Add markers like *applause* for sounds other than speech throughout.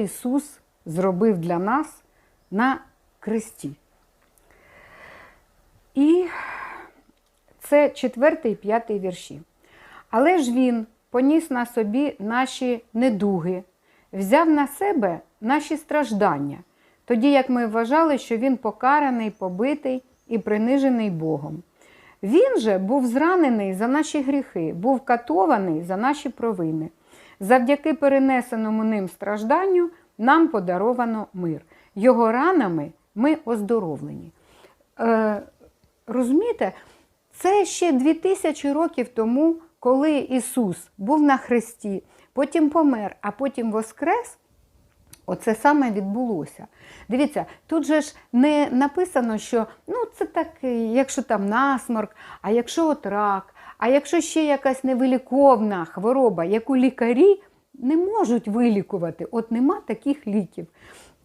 Ісус зробив для нас на кресті. І це четвертий і п'ятий вірші. Але ж Він поніс на собі наші недуги, взяв на себе наші страждання, тоді як ми вважали, що Він покараний, побитий і принижений Богом. Він же був зранений за наші гріхи, був катований за наші провини. Завдяки перенесеному ним стражданню нам подаровано мир. Його ранами ми оздоровлені. Е, розумієте, це ще 2000 років тому, коли Ісус був на хресті, потім помер, а потім воскрес. Оце саме відбулося. Дивіться, тут же ж не написано, що ну це так, якщо там насморк, а якщо от рак, а якщо ще якась невиліковна хвороба, яку лікарі не можуть вилікувати, от нема таких ліків.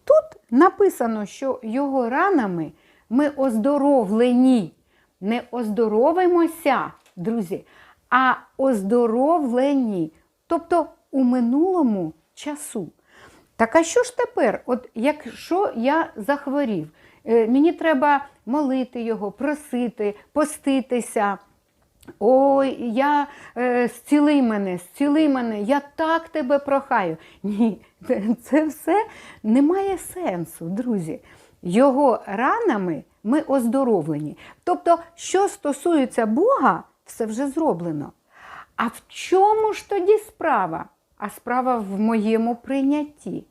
Тут написано, що його ранами ми оздоровлені. Не оздоровимося, друзі, а оздоровлені. Тобто у минулому часу. Так а що ж тепер? От якщо я захворів, е, мені треба молити його, просити, поститися. Ой, я е, зціли мене, зціли мене, я так тебе прохаю. Ні, *laughs* це все не має сенсу, друзі. Його ранами ми оздоровлені. Тобто, що стосується Бога, все вже зроблено. А в чому ж тоді справа? А справа в моєму прийнятті.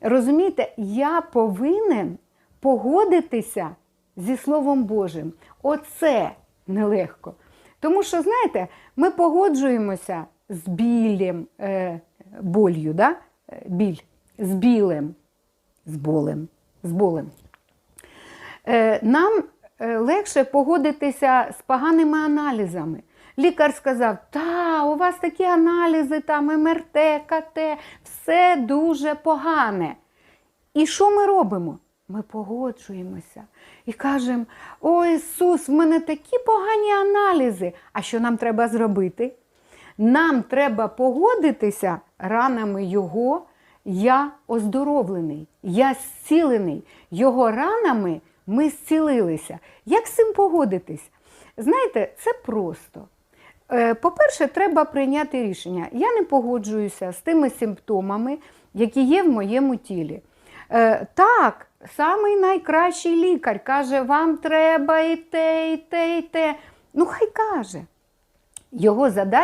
Розумієте, я повинен погодитися зі Словом Божим. Оце нелегко. Тому що, знаєте, ми погоджуємося з білем, е, болью, да? Е, біль, з білем, з болем, з болем. Е, нам е, легше погодитися з поганими аналізами. Лікар сказав, та, у вас такі аналізи, там МРТ, КТ, все дуже погане. І що ми робимо? Ми погоджуємося і кажемо: О Ісус, в мене такі погані аналізи. А що нам треба зробити? Нам треба погодитися ранами Його. Я оздоровлений, я зцілений. Його ранами ми зцілилися. Як з цим погодитись? Знаєте, це просто. Е, По-перше, треба прийняти рішення. Я не погоджуюся з тими симптомами, які є в моєму тілі. Е, Так, самий найкращий лікар каже, вам треба і те, і те, і те. Ну, хай каже. Його задача